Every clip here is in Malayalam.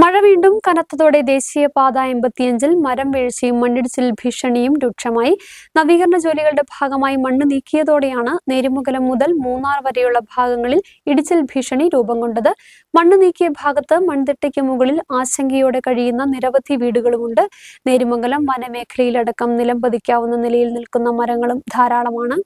മഴ വീണ്ടും കനത്തതോടെ ദേശീയപാത എൺപത്തിയഞ്ചിൽ മരം വീഴ്ചയും മണ്ണിടിച്ചിൽ ഭീഷണിയും രൂക്ഷമായി. നവീകരണ ജോലികളുടെ ഭാഗമായി മണ്ണ് നീക്കിയതോടെയാണ് നേരുമംഗലം മുതൽ മൂന്നാർ വരെയുള്ള ഭാഗങ്ങളിൽ ഇടിച്ചിൽ ഭീഷണി രൂപം കൊണ്ടത്. മണ്ണ് നീക്കിയ ഭാഗത്ത് മൺതിട്ടയ്ക്ക് മുകളിൽ ആശങ്കയോടെ കഴിയുന്ന നിരവധി വീടുകളുമുണ്ട്. നേരുമംഗലം വനമേഖലയിലടക്കം നിലം പതിക്കാവുന്ന നിലയിൽ നിൽക്കുന്ന മരങ്ങളും ധാരാളമാണ്.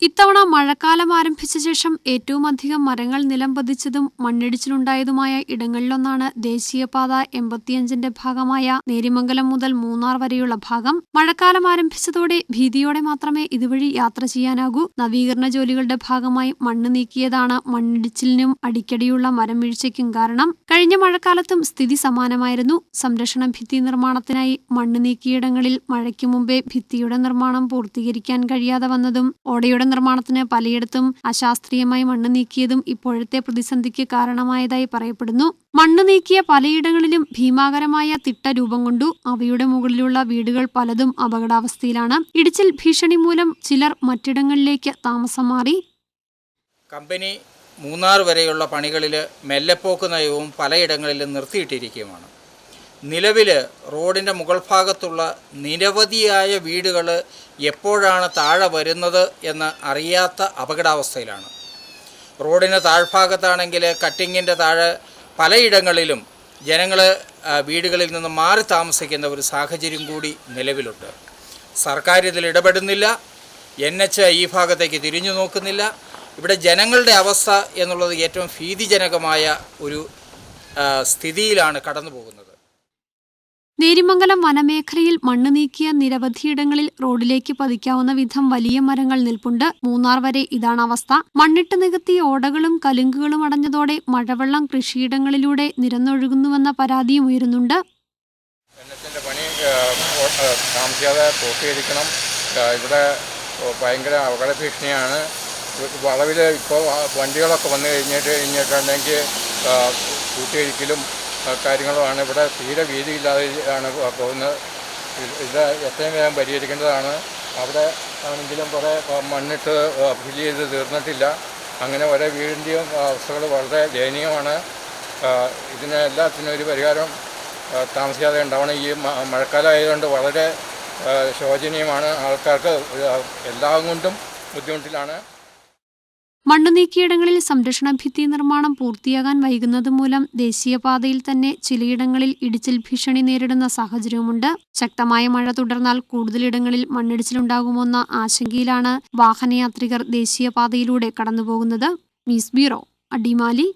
ഇത്തവണ മഴക്കാലം ആരംഭിച്ച ശേഷം ഏറ്റവും അധികം മരങ്ങൾ നിലംപതിച്ചതും മണ്ണിടിച്ചിലുണ്ടായതുമായ ഇടങ്ങളിലൊന്നാണ് ദേശീയപാത എൺപത്തിയഞ്ചിന്റെ ഭാഗമായ നേരിമംഗലം മുതൽ മൂന്നാർ വരെയുള്ള ഭാഗം. മഴക്കാലം ആരംഭിച്ചതോടെ ഭീതിയോടെ മാത്രമേ ഇതുവഴി യാത്ര ചെയ്യാനാകൂ. നവീകരണ ജോലികളുടെ ഭാഗമായി മണ്ണ് നീക്കിയതാണ് മണ്ണിടിച്ചിലിനും അടിക്കടിയുള്ള മരം വീഴ്ചയ്ക്കും കാരണം. കഴിഞ്ഞ മഴക്കാലത്തും സ്ഥിതി സമാനമായിരുന്നു. സംരക്ഷണ ഭിത്തി നിർമ്മാണത്തിനായി മണ്ണ് നീക്കിയിടങ്ങളിൽ മഴയ്ക്കു മുമ്പേ ഭിത്തിയുടെ നിർമ്മാണം പൂർത്തീകരിക്കാൻ കഴിയാതെ വന്നതും ഓടയുടെ നിർമ്മാണത്തിന് പലയിടത്തും അശാസ്ത്രീയമായി മണ്ണ് നീക്കിയതും ഇപ്പോഴത്തെ പ്രതിസന്ധിക്ക് കാരണമായതായി പറയപ്പെടുന്നു. മണ്ണ് നീക്കിയ പലയിടങ്ങളിലും ഭീമാകരമായ തിട്ട രൂപം കൊണ്ടു അവയുടെ മുകളിലുള്ള വീടുകൾ പലതും അപകടാവസ്ഥയിലാണ്. ഇടിച്ചിൽ ഭീഷണി മൂലം ചിലർ മറ്റിടങ്ങളിലേക്ക് താമസം മാറി. കമ്പനി മൂന്നാർ വരെയുള്ള പണികളിൽ മെല്ലെപ്പോക്ക് നയവും പലയിടങ്ങളിലും നിർത്തിയിട്ടിരിക്കുകയുമാണ്. നിലവിൽ റോഡിന്റെ മുകൾ ഭാഗത്തുള്ള നിരവധിയായ വീടുകൾ എപ്പോഴാണ് താഴെ വരുന്നത് എന്ന് അറിയാത്ത അപകടാവസ്ഥയിലാണ്. റോഡിന് താഴ്ഭാഗത്താണെങ്കിൽ കട്ടിങ്ങിന്റെ താഴെ പലയിടങ്ങളിലും ജനങ്ങൾ വീടുകളിൽ നിന്ന് മാറി താമസിക്കുന്ന ഒരു സാഹചര്യം കൂടി നിലവിലുണ്ട്. സർക്കാർ ഇതിൽ ഇടപെടുന്നില്ല. എൻ എച്ച് ഈ ഭാഗത്തേക്ക് തിരിഞ്ഞു നോക്കുന്നില്ല. ഇവിടെ ജനങ്ങളുടെ അവസ്ഥ എന്നുള്ളത് ഏറ്റവും ഭീതിജനകമായ ഒരു സ്ഥിതിയിലാണ് കടന്നു പോകുന്നത് നേരിമംഗലം വനമേഖലയിൽ മണ്ണ് നീക്കിയ നിരവധിയിടങ്ങളിൽ റോഡിലേക്ക് പതിക്കാവുന്ന വിധം വലിയ മരങ്ങൾ നിൽപ്പുണ്ട്. മൂന്നാർ വരെ ഇതാണ് അവസ്ഥ. മണ്ണിട്ട് നികത്തിയ ഓടകളും കലുങ്കുകളും അടഞ്ഞതോടെ മഴവെള്ളം കൃഷിയിടങ്ങളിലൂടെ നിരന്നൊഴുകുന്നുവെന്ന പരാതിയും ഉയരുന്നുണ്ട്. താമസിയാതെ ഇവിടെ വളവിൽ ഇപ്പോൾ വണ്ടികളൊക്കെ വന്നു കഴിഞ്ഞിട്ട് കഴിഞ്ഞിട്ടുണ്ടെങ്കിൽ ആ, കാര്യങ്ങളുമാണ്. ഇവിടെ തീരെ വീതിയില്ലാതെ ആണ് പോകുന്നത്. ഇത് എത്രയും വേഗം പരിഹരിക്കേണ്ടതാണ്. അവിടെ ആണെങ്കിലും കുറേ മണ്ണിട്ട് ഫില്ല് ചെയ്ത് തീർന്നിട്ടില്ല. അങ്ങനെ ഓരോ വീടിന്റെയും അവസ്ഥകൾ വളരെ ദയനീയമാണ്. ഇതിനെ എല്ലാത്തിനും ഒരു പരിഹാരം താമസിക്കാതെ ഉണ്ടാവണം. ഈ മഴക്കാലമായതുകൊണ്ട് വളരെ ശോചനീയമാണ്. ആൾക്കാർക്ക് എല്ലാം കൊണ്ടും ബുദ്ധിമുട്ടിലാണ്. മണ്ണ് നീക്കിയിടങ്ങളിൽ സംരക്ഷണ ഭിത്തി നിർമ്മാണം പൂർത്തിയാകാൻ വൈകുന്നത് മൂലം ദേശീയപാതയിൽ തന്നെ ചിലയിടങ്ങളിൽ ഇടിച്ചിൽ ഭീഷണി നേരിടുന്ന സാഹചര്യവുമുണ്ട്. ശക്തമായ മഴ തുടർന്നാൽ കൂടുതലിടങ്ങളിൽ മണ്ണിടിച്ചിലുണ്ടാകുമെന്ന ആശങ്കയിലാണ് വാഹനയാത്രികർ ദേശീയപാതയിലൂടെ കടന്നുപോകുന്നത്. News bureau Adimali.